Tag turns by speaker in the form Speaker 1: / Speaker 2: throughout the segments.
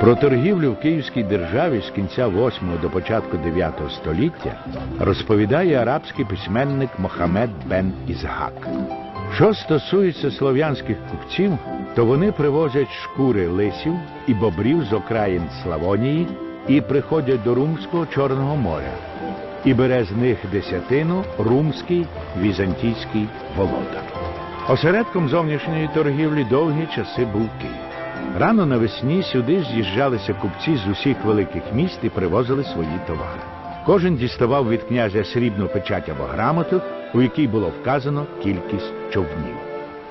Speaker 1: Про торгівлю в Київській державі з кінця 8 до початку 9 століття розповідає арабський письменник Мохамед бен Ізгак. Що стосується слов'янських купців, то вони привозять шкури лисів і бобрів з окраїн Славонії і приходять до Румського Чорного моря. І бере з них десятину румський візантійський володар. Осередком зовнішньої торгівлі довгі часи був Київ. Рано навесні сюди з'їжджалися купці з усіх великих міст і привозили свої товари. Кожен діставав від князя срібну печать або грамоту, у якій було вказано кількість човнів.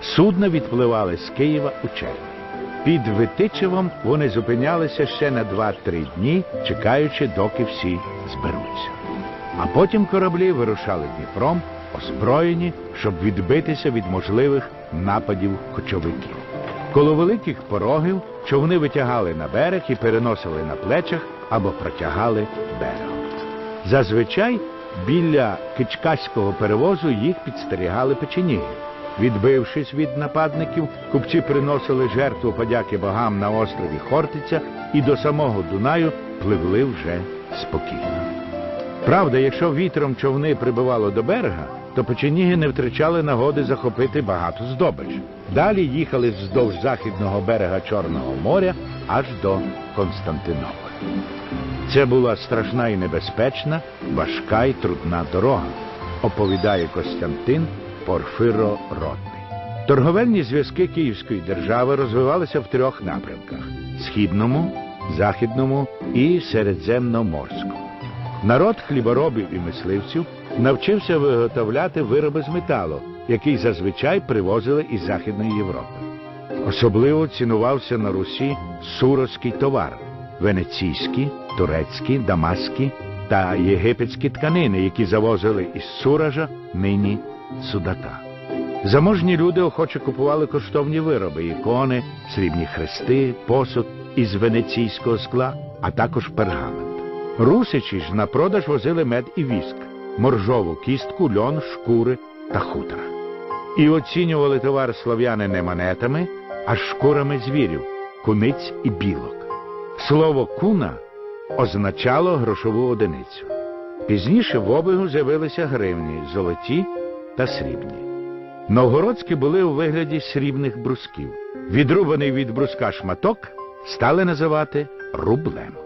Speaker 1: Судна відпливали з Києва у червні. Під Витичевом вони зупинялися ще на 2-3 дні, чекаючи, доки всі зберуться. А потім кораблі вирушали Дніпром, озброєні, щоб відбитися від можливих нападів кочовиків. Коло великих порогів човни витягали на берег і переносили на плечах або протягали берегом. Зазвичай біля кичкаського перевозу їх підстерігали печеніги. Відбившись від нападників, купці приносили жертву подяки богам на острові Хортиця і до самого Дунаю пливли вже спокійно. Правда, якщо вітром човни прибивало до берега, то печеніги не втрачали нагоди захопити багато здобич. Далі їхали вздовж західного берега Чорного моря аж до Константинополя. Це була страшна і небезпечна, важка і трудна дорога, оповідає Костянтин Порфиро Ротний. Торговельні зв'язки Київської держави розвивалися в трьох напрямках: східному, західному і середземноморському. Народ хліборобів і мисливців навчився виготовляти вироби з металу, який зазвичай привозили із Західної Європи. Особливо цінувався на Русі суровський товар венеційські, турецькі, дамаські та єгипетські тканини, які завозили із Суража, нині Судата. Заможні люди охоче купували коштовні вироби, ікони, срібні хрести, посуд із венеційського скла, а також пергамент. Русичі ж на продаж возили мед і віск, моржову кістку, льон, шкури та хутра. І оцінювали товар слов'яни не монетами, а шкурами звірів, куниць і білок. Слово куна означало грошову одиницю. Пізніше в обігу з'явилися гривні, золоті та срібні. Новгородські були у вигляді срібних брусків. Відрубаний від бруска шматок стали називати рублем.